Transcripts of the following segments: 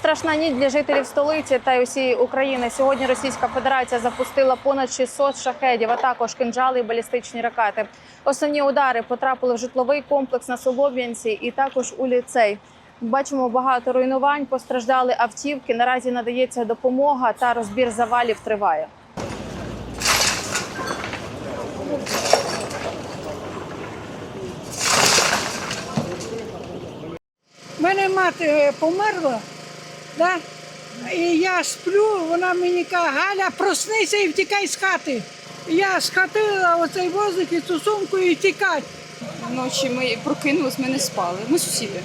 Страшна ніч для жителів столиці та й усієї України. Сьогодні Російська Федерація запустила понад 600 шахедів, а також кинджали і балістичні ракети. Основні удари потрапили в житловий комплекс на Солом'янці і також у ліцей. Бачимо багато руйнувань, постраждали автівки. Наразі надається допомога та розбір завалів триває. У мене мати е, померла, да? і я сплю, вона мені каже, Галя, проснися і втікай з хати. Я схватила оцей возик і цю сумку і тікать. Ночі ми прокинулись, ми не спали. Ми сусіди.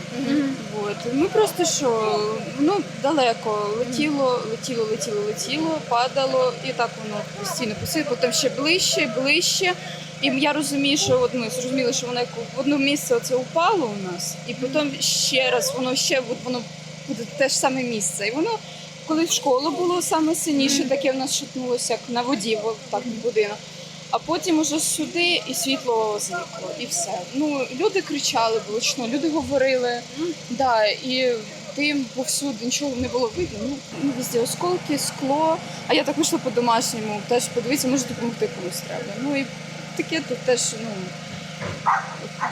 От. Ми просто що ну далеко летіло, летіло, летіло, летіло, падало, і так воно постійно посило. Потім ще ближче, ближче. І я розумію, що от ми зрозуміли, що воно в одне місце оце упало у нас, і потім ще раз воно ще от воно те ж саме місце. І воно, коли в школу було саме сильніше, таке в нас шатнулося, як на воді, от так будинок. А потім уже сюди і світло зникло, і все. Ну люди кричали влучно, люди говорили, да, і дим повсюди, нічого не було видно. Ну, ну везде осколки, скло. А я так вийшла по-домашньому, теж подивитися, може допомогти комусь треба. Ну і таке тут теж, ну.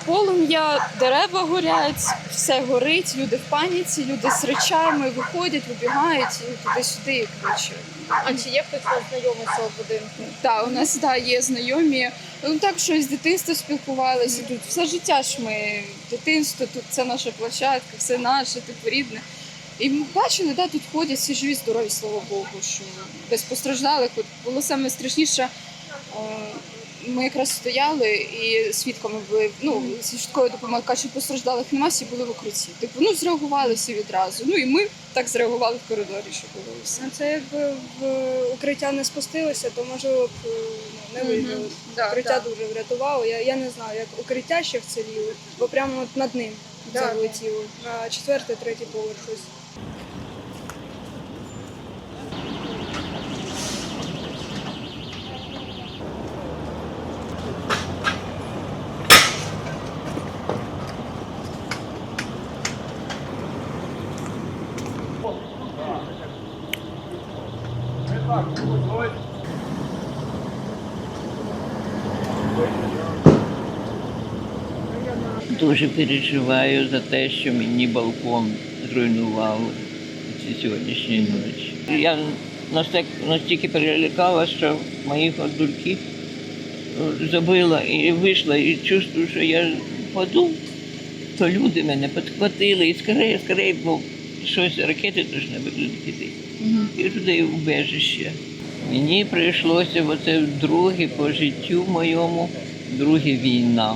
Полум'я, дерева горять, все горить, люди в паніці, люди з речами виходять, вибігають і туди-сюди. Коротше, А чи є хтось у вас знайомий з цього будинку? так, у нас да, є знайомі. Ну так, що з дитинства спілкувалися. Тут все життя ж ми дитинство, тут це наша площадка, все наше, типу рідне. І ми бачили, да, тут ходять всі живі, здорові, слава Богу, що без постраждалих. От було саме страшніше. е, Ми якраз стояли і свідками були. Ну, зі швидкою допомогою кажуть, що постраждалих нема, всі були в укритті. Типу, ну зреагували всі відразу. Ну і ми так зреагували в коридорі, що було все. А це якби в укриття не спустилося, то можливо б ну, не вижили. Да, Укриття да. дуже врятувало. Я, я не знаю, як укриття ще вціліло, бо прямо от над ним Да, це да. На четвертий, третій поверх щось. Дуже переживаю за те, що мені балкон зруйнував ці сьогоднішні ночі. Я настільки, перелякала, що моїх дульки забила і вийшла, і чувствую, що я впаду, то люди мене підхватили і скорее, скорее, бо щось ракети точно будуть летіти. І туди в убежище. Мені прийшлося оце вдруге по життю моєму, друге війна.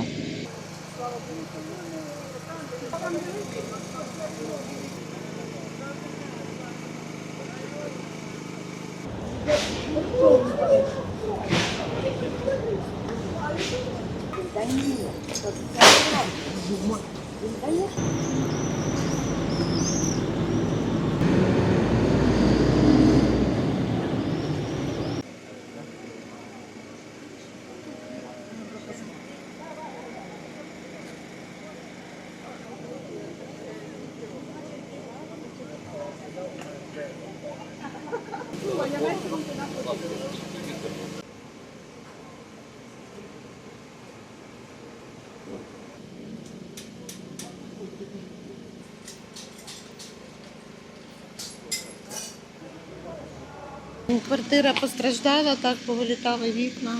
Квартира постраждала, так повилітали вікна.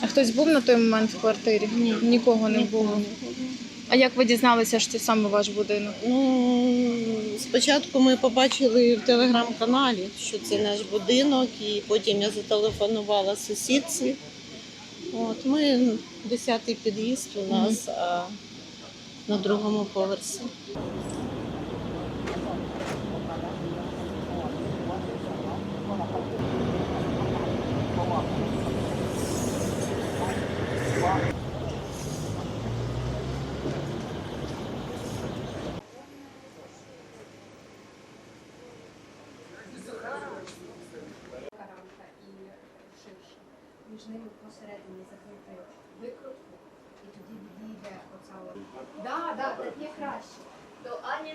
А хтось був на той момент в квартирі? Ні. Нікого не було. А як ви дізналися, що це саме ваш будинок? Ну, спочатку ми побачили в телеграм-каналі, що це наш будинок, і потім я зателефонувала сусідці. От ми 10-й під'їзд у нас а, на другому поверсі. між ними посередині закрити викрутку, і тоді відійде оця Так, так, так є краще. То Аня...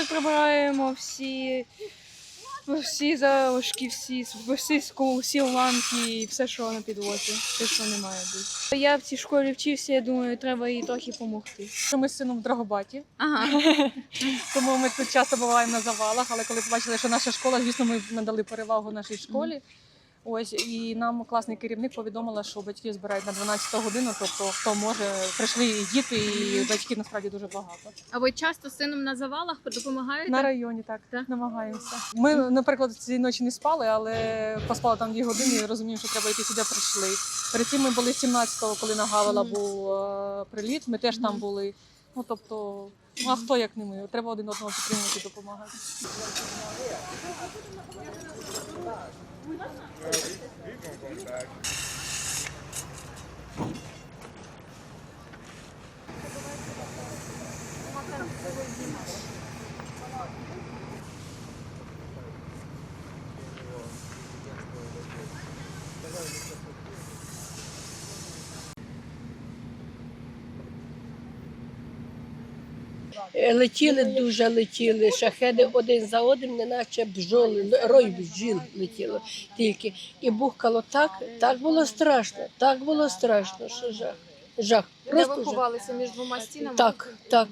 прибираємо всі, всі залишки, всі, всі, всі уламки і все, що на підлозі, все, що не має бути. Я в цій школі вчився, я думаю, треба їй трохи допомогти. Ми з сином в Драгобаті, Ага. тому ми тут часто буваємо на завалах. Але коли побачили, що наша школа, звісно, ми надали перевагу нашій школі. Ось і нам класний керівник повідомила, що батьки збирають на 12 годину. Тобто, хто може, прийшли і діти, і батьків насправді дуже багато. А ви часто з сином на завалах допомагаєте? На районі так, Так. намагаємося. Ми, наприклад, цієї ночі не спали, але поспали там дві години і розуміємо, що треба йти сюди. Прийшли. Перед цим ми були 17-го, коли на Гавела був е, приліт. Ми теж там були. Ну тобто, ну а хто як не ми? Треба один одного підтримувати допомагати. Е, Летіли дуже летіли шахеди один за одним, неначе бджоли, рой бджіл летіло тільки. І бухкало так, так було страшно, так було страшно, що жах. Жах. Де Просто жах. ховалися між двома стінами? Так, так.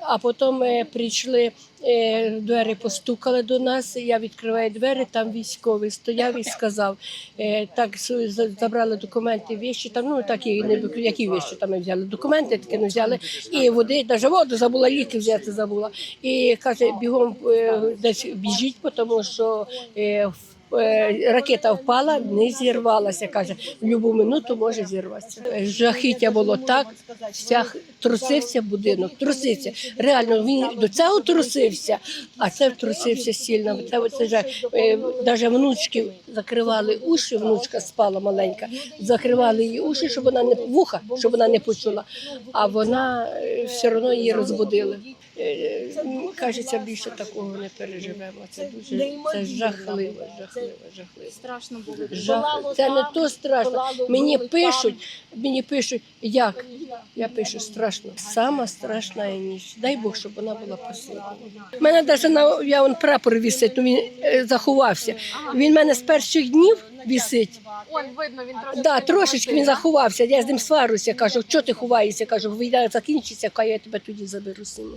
А потім е, прийшли, е, двері постукали до нас. Я відкриваю двері, там військовий стояв і сказав: е, так с- за- забрали документи, віші, там, ну такі, не, які віші там ми взяли. Документи таки не взяли, і води, навіть воду забула, ліки взяти забула. І каже, бігом е, десь біжіть, тому що. е, в- Ракета впала, не зірвалася. Каже, в будь-яку минуту може зірватися. Е, Жахіття було так, стяг трусився будинок, трусився. Реально він до цього трусився, а це трусився сильно. Це, це жах. Навіть внучки закривали уші, внучка спала маленька, закривали її уші, щоб вона не вуха, щоб вона не почула. А вона е, все одно її розбудили. Е, Кажеться, більше такого не переживемо. Це дуже це жахливо, жахливо, жахливо. Страшно було. Жах. Це не то страшно. Мені пишуть, мені пишуть, як? Я пишу страшно. Сама страшна ніч. Дай Бог, щоб вона була послідна. У мене навіть на я он прапор висить, ну він е, заховався. Він мене з перших днів висить. Он видно, він трошки. Да, трошечки він заховався. Я з ним сварюся. Кажу, що ти ховаєшся? Кажу, війна закінчиться, хай я тебе тоді заберу сину.